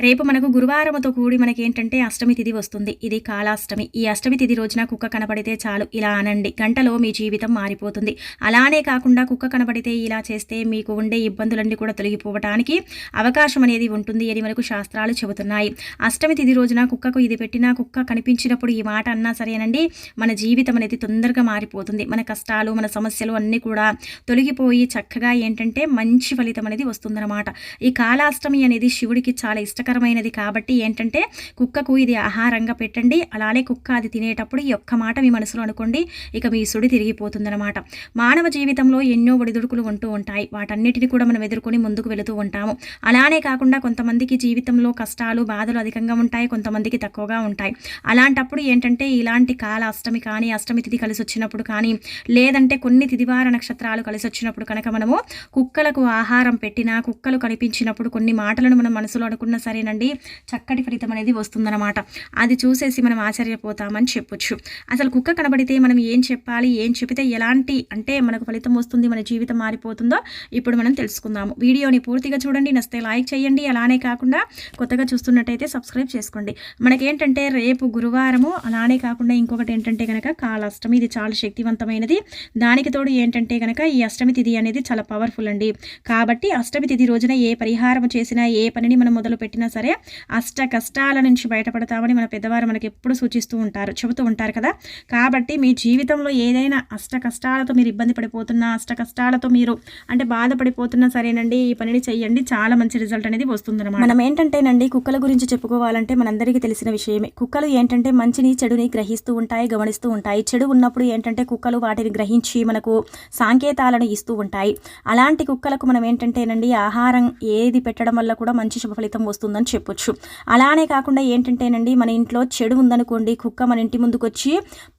రేపు మనకు గురువారంతో కూడి మనకి ఏంటంటే అష్టమి తిథి వస్తుంది. ఇది కాలాష్టమి. ఈ అష్టమి తిథి రోజున కుక్క కనబడితే చాలు ఇలా అనండి. గంటలో మీ జీవితం మారిపోతుంది. అలానే కాకుండా కుక్క కనబడితే ఇలా చేస్తే మీకు ఉండే ఇబ్బందులన్నీ కూడా తొలగిపోవటానికి అవకాశం అనేది ఉంటుంది అని మనకు శాస్త్రాలు చెబుతున్నాయి. అష్టమి తిథి రోజున కుక్కకు ఇది పెట్టినా కుక్క కనిపించినప్పుడు ఈ మాట అన్నా సరేనండి మన జీవితం అనేది తొందరగా మారిపోతుంది. మన కష్టాలు మన సమస్యలు అన్నీ కూడా తొలగిపోయి చక్కగా ఏంటంటే మంచి ఫలితం అనేది వస్తుందన్నమాట. ఈ కాలాష్టమి అనేది శివుడికి చాలా ఇష్టం. కష్టకరమైనది కాబట్టి ఏంటంటే కుక్కకు ఇది ఆహారంగా పెట్టండి. అలానే కుక్క అది తినేటప్పుడు ఈ ఒక్క మాట మీ మనసులో అనుకోండి ఇక మీ సుడి తిరిగిపోతుందన్నమాట. మానవ జీవితంలో ఎన్నో ఒడిదుడుకులు ఉంటూ ఉంటాయి. వాటన్నిటిని కూడా మనం ఎదుర్కొని ముందుకు వెళుతూ ఉంటాము. అలానే కాకుండా కొంతమందికి జీవితంలో కష్టాలు బాధలు అధికంగా ఉంటాయి కొంతమందికి తక్కువగా ఉంటాయి. అలాంటప్పుడు ఏంటంటే ఇలాంటి కాల అష్టమి కానీ అష్టమి తిథి కలిసి వచ్చినప్పుడు కానీ లేదంటే కొన్ని తిదివార నక్షత్రాలు కలిసి వచ్చినప్పుడు కనుక మనము కుక్కలకు ఆహారం పెట్టినా కుక్కలు కనిపించినప్పుడు కొన్ని మాటలను మనం మనసులో అనుకున్న సరే సరేనండి. చక్కటి ఫలితం అనేది వస్తుందన్నమాట. అది చూసేసి మనం ఆశ్చర్యపోతామని చెప్పొచ్చు. అసలు కుక్క కనబడితే మనం ఏం చెప్పాలి? ఏం చెప్పితే ఎలాంటి అంటే మనకు ఫలితం వస్తుంది? మన జీవితం మారిపోతుందో ఇప్పుడు మనం తెలుసుకుందాము. వీడియోని పూర్తిగా చూడండి. నస్తే లైక్ చేయండి. అలానే కాకుండా కొత్తగా చూస్తున్నట్టయితే సబ్స్క్రైబ్ చేసుకోండి. మనకేంటంటే రేపు గురువారము. అలానే కాకుండా ఇంకొకటి ఏంటంటే కనుక కాళాష్టమి ఇది చాలా శక్తివంతమైనది. దానికి తోడు ఏంటంటే కనుక ఈ అష్టమి తిథి అనేది చాలా పవర్ఫుల్ అండి. కాబట్టి అష్టమి తిథి రోజున ఏ పరిహారం చేసినా ఏ పనిని మనం మొదలు పెట్టినా అయినా సరే అష్ట కష్టాల నుంచి బయటపడతామని మన పెద్దవారు మనకి ఎప్పుడు సూచిస్తూ ఉంటారు చెబుతూ ఉంటారు కదా. కాబట్టి మీ జీవితంలో ఏదైనా అష్ట కష్టాలతో మీరు ఇబ్బంది పడిపోతున్నా అష్ట కష్టాలతో మీరు అంటే బాధపడిపోతున్నా సరేనండి ఈ పనిని చేయండి చాలా మంచి రిజల్ట్ అనేది వస్తుందన్నమాట. మనం ఏంటంటేనండి కుక్కల గురించి చెప్పుకోవాలంటే మనందరికీ తెలిసిన విషయమే. కుక్కలు ఏంటంటే మంచిని చెడుని గ్రహిస్తూ ఉంటాయి గమనిస్తూ ఉంటాయి. చెడు ఉన్నప్పుడు ఏంటంటే కుక్కలు వాటిని గ్రహించి మనకు సాంకేతాలను ఇస్తూ ఉంటాయి. అలాంటి కుక్కలకు మనం ఏంటంటేనండి ఆహారం ఏది పెట్టడం వల్ల కూడా మంచి శుభ ఫలితం వస్తుంది ఉందని చెప్పొచ్చు. అలానే కాకుండా ఏంటంటేనండి మన ఇంట్లో చెడు ఉందనుకోండి కుక్క మన ఇంటి ముందుకు వచ్చి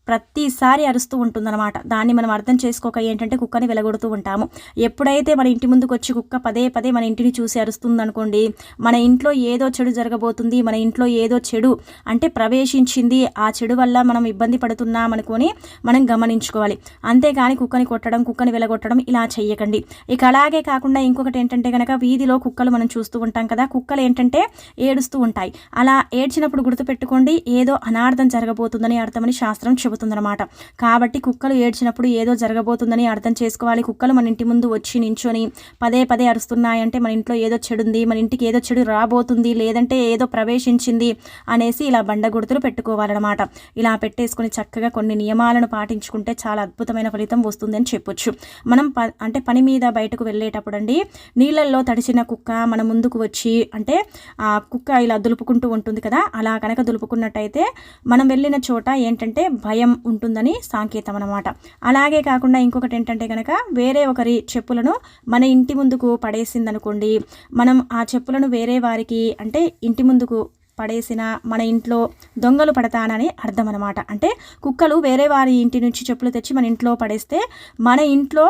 ప్రతిసారి అరుస్తూ ఉంటుందన్నమాట. దాన్ని మనం అర్థం చేసుకోక ఏంటంటే కుక్కని వెలగొడుతూ ఉంటాము. ఎప్పుడైతే మన ఇంటి ముందుకు వచ్చి కుక్క పదే పదే మన ఇంటిని చూసి అరుస్తుంది అనుకోండి మన ఇంట్లో ఏదో చెడు జరగబోతుంది మన ఇంట్లో ఏదో చెడు అంటే ప్రవేశించింది ఆ చెడు వల్ల మనం ఇబ్బంది పడుతున్నాం అనుకొని మనం గమనించుకోవాలి. అంతేగాని కుక్కని కొట్టడం కుక్కని వెలగొట్టడం ఇలా చెయ్యకండి. ఇక అలాగే కాకుండా ఇంకొకటి ఏంటంటే కనుక వీధిలో కుక్కలు మనం చూస్తూ ఉంటాం కదా కుక్కలు ఏంటంటే ఏడుస్తూ ఉంటాయి. అలా ఏడ్చినప్పుడు గుర్తుపెట్టుకోండి ఏదో అనార్థం జరగబోతుందని అర్థమని శాస్త్రం చెబుతుంది. జరుగుతుందన్నమాట. కాబట్టి కుక్కలు ఏడ్చినప్పుడు ఏదో జరగబోతుందని అర్థం చేసుకోవాలి. కుక్కలు మన ఇంటి ముందు వచ్చి నించొని పదే పదే అరుస్తున్నాయంటే మన ఇంట్లో ఏదో చెడుంది మన ఇంటికి ఏదో చెడు రాబోతుంది లేదంటే ఏదో ప్రవేశించింది అనేసి ఇలా బండగుడుతులు పెట్టుకోవాలన్నమాట. ఇలా పెట్టేసుకుని చక్కగా కొన్ని నియమాలను పాటించుకుంటే చాలా అద్భుతమైన ఫలితం వస్తుందని చెప్పొచ్చు. మనం ప అంటే పని మీద బయటకు వెళ్ళేటప్పుడు అండి నీళ్ళల్లో తడిచిన కుక్క మన ముందుకు వచ్చి అంటే ఆ కుక్క ఇలా దులుపుకుంటూ ఉంటుంది కదా అలా కనుక దులుపుకున్నట్టయితే మనం వెళ్ళిన చోట ఏంటంటే భయం భయం ఉంటుందని సాంకేతం అనమాట అలాగే కాకుండా ఇంకొకటి ఏంటంటే కనుక వేరే ఒకరి చెప్పులను మన ఇంటి ముందుకు పడేసిందనుకోండి మనం ఆ చెప్పులను వేరే వారికి అంటే ఇంటి ముందుకు పడేసిన మన ఇంట్లో దొంగలు పడతానని అర్థం అనమాట అంటే కుక్కలు వేరే వారి ఇంటి నుంచి చెప్పులు తెచ్చి మన ఇంట్లో పడేస్తే మన ఇంట్లో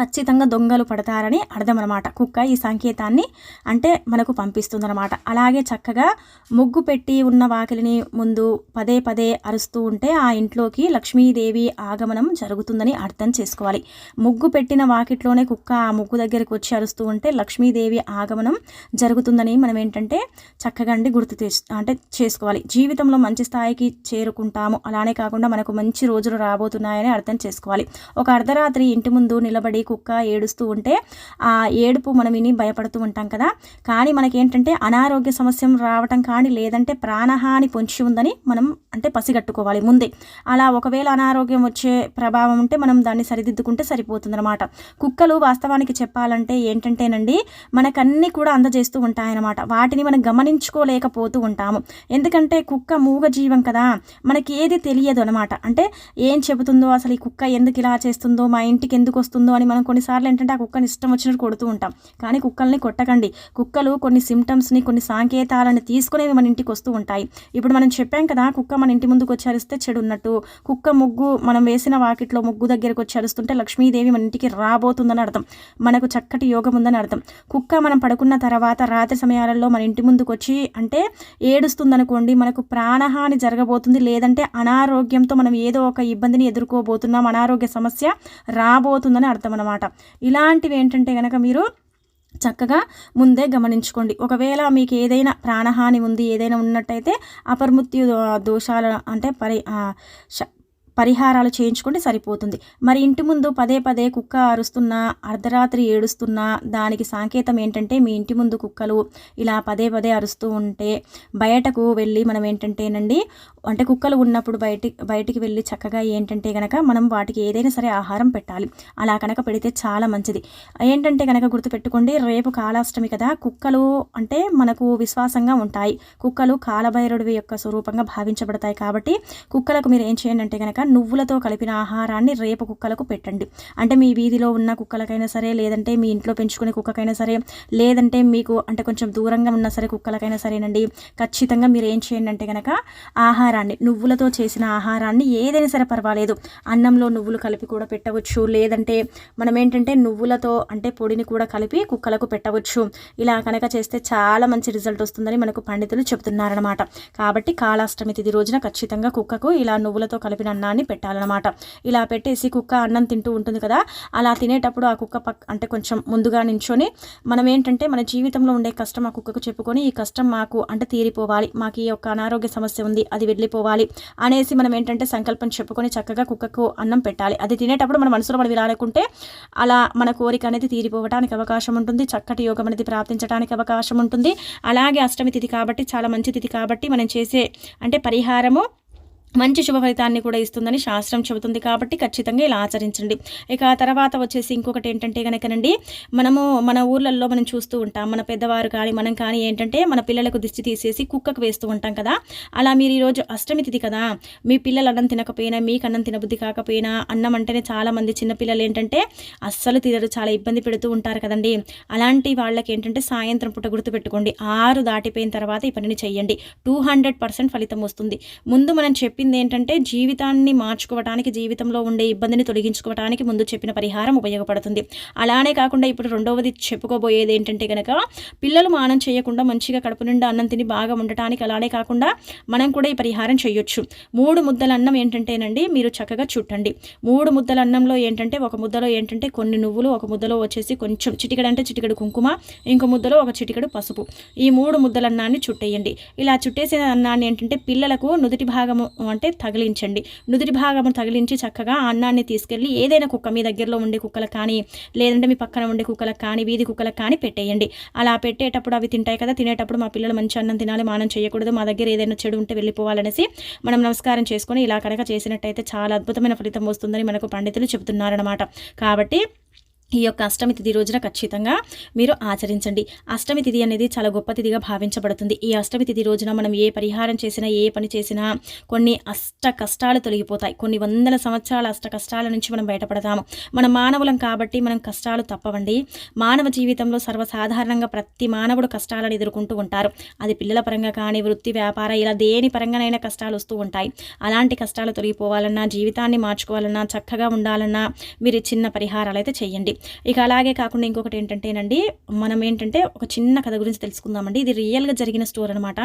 ఖచ్చితంగా దొంగలు పడతారని అర్థం అనమాట కుక్క ఈ సంకేతాన్ని అంటే మనకు పంపిస్తుందన్నమాట. అలాగే చక్కగా ముగ్గు పెట్టి ఉన్న వాకిలిని ముందు పదే పదే అరుస్తూ ఉంటే ఆ ఇంట్లోకి లక్ష్మీదేవి ఆగమనం జరుగుతుందని అర్థం చేసుకోవాలి. ముగ్గు పెట్టిన వాకిట్లోనే కుక్క ఆ ముగ్గు దగ్గరికి వచ్చి అరుస్తూ ఉంటే లక్ష్మీదేవి ఆగమనం జరుగుతుందని మనం ఏంటంటే చక్కగా అండి గుర్తు అంటే చేసుకోవాలి. జీవితంలో మంచి స్థాయికి చేరుకుంటాము. అలానే కాకుండా మనకు మంచి రోజులు రాబోతున్నాయని అర్థం చేసుకోవాలి. ఒక అర్ధరాత్రి ఇంటి ముందు నిలబడి కుక్క ఏడుస్తూ ఉంటే ఆ ఏడుపు మనం విని భయపడుతూ ఉంటాం కదా. కానీ మనకేంటంటే అనారోగ్య సమస్య రావటం కానీ లేదంటే ప్రాణహాని పొంచి ఉందని మనం అంటే పసిగట్టుకోవాలి ముందే. అలా ఒకవేళ అనారోగ్యం వచ్చే ప్రభావం ఉంటే మనం దాన్ని సరిదిద్దుకుంటే సరిపోతుందన్నమాట. కుక్కలు వాస్తవానికి చెప్పాలంటే ఏంటంటేనండి మనకన్నీ కూడా అందజేస్తూ ఉంటాయన్నమాట. వాటిని మనం గమనించుకోలేకపోతూ ఉంటాము. ఎందుకంటే కుక్క మూగ జీవం కదా. మనకి ఏది తెలియదు అనమాట అంటే ఏం చెబుతుందో అసలు ఈ కుక్క ఎందుకు ఇలా చేస్తుందో మా ఇంటికి ఎందుకు వస్తుందో అని మనం మనం కొన్నిసార్లు ఏంటంటే ఆ కుక్కని ఇష్టం వచ్చినట్టు కొడుతూ ఉంటాం. కానీ కుక్కల్ని కొట్టకండి. కుక్కలు కొన్ని సిమ్టమ్స్ని కొన్ని సాంకేతాలను తీసుకునేవి మన ఇంటికి వస్తూ ఉంటాయి. ఇప్పుడు మనం చెప్పాం కదా కుక్క మన ఇంటి ముందుకు వచ్చి అరిస్తే చెడు ఉన్నట్టు కుక్క ముగ్గు మనం వేసిన వాకిట్లో ముగ్గు దగ్గరకు వచ్చి అరుస్తుంటే లక్ష్మీదేవి మన ఇంటికి రాబోతుందని అర్థం. మనకు చక్కటి యోగం ఉందని అర్థం. కుక్క మనం పడుకున్న తర్వాత రాత్రి సమయాలలో మన ఇంటి ముందుకు వచ్చి అంటే ఏడుస్తుందనుకోండి మనకు ప్రాణహాని జరగబోతుంది. లేదంటే అనారోగ్యంతో మనం ఏదో ఒక ఇబ్బందిని ఎదుర్కోబోతున్నాం అనారోగ్య సమస్య రాబోతుందని అర్థం అనమాట ఇలాంటివి ఏంటంటే కనుక మీరు చక్కగా ముందే గమనించుకోండి. ఒకవేళ మీకు ఏదైనా ప్రాణహాని ఉంది ఏదైనా ఉన్నట్టయితే అపర్మృత్యు దోషాలు అంటే పరి పరిహారాలు చేయించుకుంటే సరిపోతుంది. మరి ఇంటి ముందు పదే పదే కుక్క అరుస్తున్నా అర్ధరాత్రి ఏడుస్తున్నా దానికి సంకేతం ఏంటంటే మీ ఇంటి ముందు కుక్కలు ఇలా పదే పదే అరుస్తూ ఉంటే బయటకు వెళ్ళి మనం ఏంటంటేనండి అంటే కుక్కలు ఉన్నప్పుడు బయటి బయటికి వెళ్ళి చక్కగా ఏంటంటే కనుక మనం వాటికి ఏదైనా సరే ఆహారం పెట్టాలి. అలా కనుక పెడితే చాలా మంచిది. ఏంటంటే కనుక గుర్తుపెట్టుకోండి రేపు కాలాష్టమి కదా కుక్కలు అంటే మనకు విశ్వాసంగా ఉంటాయి. కుక్కలు కాలభైరుడివి యొక్క స్వరూపంగా భావించబడతాయి కాబట్టి కుక్కలకు మీరు ఏం చేయండి అంటే కనుక నువ్వులతో కలిపిన ఆహారాన్ని రేపు కుక్కలకు పెట్టండి. అంటే మీ వీధిలో ఉన్న కుక్కలకైనా సరే లేదంటే మీ ఇంట్లో పెంచుకునే కుక్కకైనా సరే లేదంటే మీకు అంటే కొంచెం దూరంగా ఉన్న సరే కుక్కలకైనా సరేనండి ఖచ్చితంగా మీరు ఏం చేయండి అంటే కనుక ఆహారాన్ని నువ్వులతో చేసిన ఆహారాన్ని ఏదైనా సరే పర్వాలేదు అన్నంలో నువ్వులు కలిపి కూడా పెట్టవచ్చు లేదంటే మనం ఏంటంటే నువ్వులతో అంటే పొడిని కూడా కలిపి కుక్కలకు పెట్టవచ్చు. ఇలా కనుక చేస్తే చాలా మంచి రిజల్ట్ వస్తుందని మనకు పండితులు చెబుతున్నారనమాట కాబట్టి కాళాష్టమి తిది రోజున ఖచ్చితంగా కుక్కకు ఇలా నువ్వులతో కలిపిన అన్నాన్ని అన్నాన్ని పెట్టాలన్నమాట. ఇలా పెట్టేసి కుక్క అన్నం తింటూ ఉంటుంది కదా అలా తినేటప్పుడు ఆ కుక్క పక్క అంటే కొంచెం ముందుగా నించొని మనం ఏంటంటే మన జీవితంలో ఉండే కష్టం ఆ కుక్కకు చెప్పుకొని ఈ కష్టం మాకు అంటే తీరిపోవాలి మాకు ఈ యొక్క అనారోగ్య సమస్య ఉంది అది వెళ్ళిపోవాలి అనేసి మనం ఏంటంటే సంకల్పం చెప్పుకొని చక్కగా కుక్కకు అన్నం పెట్టాలి. అది తినేటప్పుడు మన మనసులో మనం విలాడుకుంటే అలా మన కోరిక అనేది తీరిపోవడానికి అవకాశం ఉంటుంది చక్కటి యోగం అనేది ప్రాప్తించడానికి అవకాశం ఉంటుంది. అలాగే అష్టమి తిథి కాబట్టి చాలా మంచి తిథి కాబట్టి మనం చేసే అంటే పరిహారము మంచి శుభ ఫలితాన్ని కూడా ఇస్తుందని శాస్త్రం చెబుతుంది కాబట్టి ఖచ్చితంగా ఇలా ఆచరించండి. ఇక ఆ తర్వాత వచ్చేసి ఇంకొకటి ఏంటంటే కనుకనండి మనము మన ఊర్లలో మనం చూస్తూ ఉంటాం మన పెద్దవారు కానీ మనం కానీ ఏంటంటే మన పిల్లలకు దిష్టి తీసేసి కుక్కకు వేస్తూ ఉంటాం కదా. అలా మీరు ఈరోజు అష్టమి తిథి కదా మీ పిల్లలు అన్నం తినకపోయినా మీకు అన్నం తినబుద్ధి కాకపోయినా అన్నం అంటేనే చాలామంది చిన్నపిల్లలు ఏంటంటే అస్సలు తినరు చాలా ఇబ్బంది పెడుతూ ఉంటారు కదండి. అలాంటి వాళ్ళకి ఏంటంటే సాయంత్రం పుట్ట గుర్తుపెట్టుకోండి ఆరు దాటిపోయిన తర్వాత ఈ పనిని చెయ్యండి. టూ హండ్రెడ్ పర్సెంట్ ఫలితం వస్తుంది. ముందు మనం చెప్పిన చెప్పింది ఏంటంటే జీవితాన్ని మార్చుకోవటానికి జీవితంలో ఉండే ఇబ్బందిని తొలగించుకోవటానికి ముందు చెప్పిన పరిహారం ఉపయోగపడుతుంది. అలానే కాకుండా ఇప్పుడు రెండవది చెప్పుకోబోయేది ఏంటంటే కనుక పిల్లలు మానం చేయకుండా మంచిగా కడుపు నిండా అన్నం తిని బాగా ఉండటానికి అలానే కాకుండా మనం కూడా ఈ పరిహారం చేయొచ్చు. మూడు ముద్దల అన్నం ఏంటంటేనండి మీరు చక్కగా చుట్టండి. మూడు ముద్దల అన్నంలో ఏంటంటే ఒక ముద్దలో ఏంటంటే కొన్ని నువ్వులు ఒక ముద్దలో వచ్చేసి కొంచెం చిటికడు అంటే చిటికడు కుంకుమ ఇంకో ముద్దలో ఒక చిటికడు పసుపు. ఈ మూడు ముద్దల అన్నాన్ని చుట్టేయండి. ఇలా చుట్టేసిన అన్నాన్ని ఏంటంటే పిల్లలకు నుదుటి భాగము అంటే తగిలించండి. నుదిరి భాగం తగిలించి చక్కగా అన్నాన్ని తీసుకెళ్ళి ఏదైనా కుక్క మీ దగ్గరలో ఉండే కుక్కలకు కానీ లేదంటే మీ పక్కన ఉండే కుక్కలకు కానీ వీధి కుక్కలకు కానీ పెట్టేయండి. అలా పెట్టేటప్పుడు అవి తింటాయి కదా తినేటప్పుడు మా పిల్లలు మంచి అన్నం తినాలి మానం చేయకూడదు మా దగ్గర ఏదైనా చెడు ఉంటే వెళ్ళిపోవాలనేసి మనం నమస్కారం చేసుకొని ఇలా కనుక చేసినట్టయితే చాలా అద్భుతమైన ఫలితం వస్తుందని మనకు పండితులు చెబుతున్నారనమాట కాబట్టి ఈ యొక్క అష్టమి తిథి రోజున ఖచ్చితంగా మీరు ఆచరించండి. అష్టమి తిథి అనేది చాలా గొప్ప తిథిగా భావించబడుతుంది. ఈ అష్టమి తిథి రోజున మనం ఏ పరిహారం చేసినా ఏ పని చేసినా కొన్ని అష్ట కష్టాలు తొలగిపోతాయి. కొన్ని వందల సంవత్సరాల అష్ట కష్టాల నుంచి మనం బయటపడతాము. మన మానవులం కాబట్టి మనం కష్టాలు తప్పవండి. మానవ జీవితంలో సర్వసాధారణంగా ప్రతి మానవుడు కష్టాలను ఎదుర్కొంటూ ఉంటారు. అది పిల్లల పరంగా కానీ వృత్తి వ్యాపార ఇలా దేని పరంగానైనా కష్టాలు వస్తూ ఉంటాయి. అలాంటి కష్టాలు తొలగిపోవాలన్నా జీవితాన్ని మార్చుకోవాలన్నా చక్కగా ఉండాలన్నా మీరు చిన్న పరిహారాలు అయితే చేయండి. ఇక అలాగే కాకుండా ఇంకొకటి ఏంటంటేనండి మనం ఏంటంటే ఒక చిన్న కథ గురించి తెలుసుకుందామండి. ఇది రియల్గా జరిగిన స్టోర్ అనమాట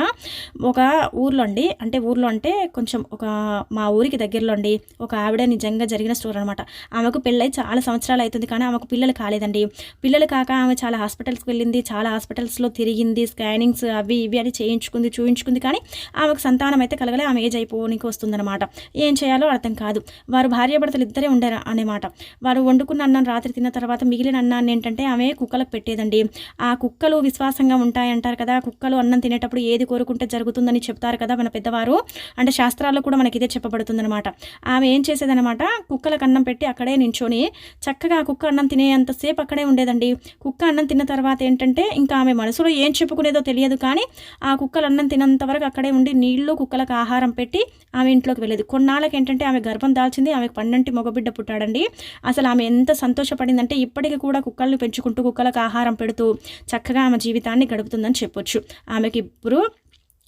ఒక ఊర్లో అండి అంటే ఊర్లో అంటే కొంచెం ఒక మా ఊరికి దగ్గరలో అండి ఒక ఆవిడ నిజంగా జరిగిన స్టోర్ అనమాట ఆమెకు పెళ్ళై చాలా సంవత్సరాలు అవుతుంది కానీ ఆమెకు పిల్లలు కాలేదండి. పిల్లలు కాక ఆమె చాలా హాస్పిటల్స్కి వెళ్ళింది చాలా హాస్పిటల్స్లో తిరిగింది స్కానింగ్స్ అవి ఇవి అని చేయించుకుంది చూయించుకుంది కానీ ఆమెకు సంతానం అయితే కలగలే ఆమె ఏజ్ అయిపోనికి వస్తుందన్నమాట ఏం చేయాలో అర్థం కాదు. వారు భార్యాభర్తలు ఇద్దరే ఉండరు అనమాట వారు వండుకున్న అన్నం రాత్రి తిన్న తర్వాత మిగిలిన అన్నాన్ని ఏంటంటే ఆమె కుక్కలకు పెట్టేదండి. ఆ కుక్కలు విశ్వాసంగా ఉంటాయంటారు కదా కుక్కలు అన్నం తినేటప్పుడు ఏది కోరుకుంటే జరుగుతుందని చెప్తారు కదా మన పెద్దవారు. అంటే శాస్త్రాల్లో కూడా మనకి ఇదే చెప్పబడుతుందనమాట ఆమె ఏం చేసేదనమాట కుక్కలకు అన్నం పెట్టి అక్కడే నించొని చక్కగా ఆ కుక్క అన్నం తినేంతసేపు అక్కడే ఉండేదండి. కుక్క అన్నం తిన్న తర్వాత ఏంటంటే ఇంకా ఆమె మనసులో ఏం చెప్పుకునేదో తెలియదు కానీ ఆ కుక్కలు అన్నం తినంత వరకు అక్కడే ఉండి నీళ్ళు కుక్కలకు ఆహారం పెట్టి ఆమె ఇంట్లోకి వెళ్ళేది. కొన్నాళ్ళకి ఏంటంటే ఆమె గర్భం దాల్చింది ఆమెకు పన్నెంటి మగబిడ్డ పుట్టాడండి. అసలు ఆమె ఎంత సంతోషపడిందంటే అంటే ఇప్పటికి కూడా కుక్కల్ని పెంచుకుంటూ కుక్కలకు ఆహారం పెడుతూ చక్కగా ఆమె జీవితాన్ని గడుపుతుందని చెప్పొచ్చు. ఆమెకి ఇప్పుడు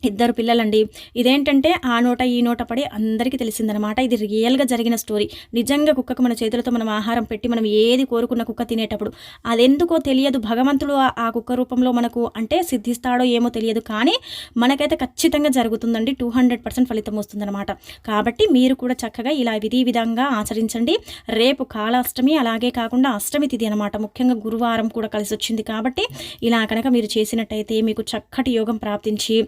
ఇద్దరు పిల్లలండి. ఇదేంటంటే ఆ నోట ఈ నోట పడి అందరికీ తెలిసిందనమాట. ఇది రియల్గా జరిగిన స్టోరీ. నిజంగా కుక్కకు మన చేతులతో మనం ఆహారం పెట్టి మనం ఏది కోరుకున్న కుక్క తినేటప్పుడు అదెందుకో తెలియదు. భగవంతుడు ఆ- కుక్క రూపంలో మనకు అంటే సిద్ధిస్తాడో ఏమో తెలియదు. కానీ మనకైతే ఖచ్చితంగా జరుగుతుందండి. టూ హండ్రెడ్ పర్సెంట్ ఫలితం వస్తుందన్నమాట కాబట్టి మీరు కూడా చక్కగా ఇలా విధి విధంగా ఆచరించండి. రేపు కాళాష్టమి అలాగే కాకుండా అష్టమి తిథి అనమాట. ముఖ్యంగా గురువారం కూడా కలిసి వచ్చింది కాబట్టి ఇలా కనుక మీరు చేసినట్టయితే మీకు చక్కటి యోగం ప్రాప్తించి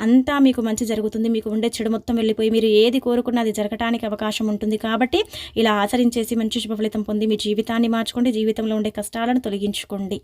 అంతా మీకు మంచి జరుగుతుంది. మీకు ఉండే చెడు మొత్తం వెళ్ళిపోయి మీరు ఏది కోరుకున్నా అది జరగటానికి అవకాశం ఉంటుంది. కాబట్టి ఇలా ఆచరించేసి మంచి శుభ ఫలితం పొంది మీ జీవితాన్ని మార్చుకోండి. జీవితంలో ఉండే కష్టాలను తొలగించుకోండి.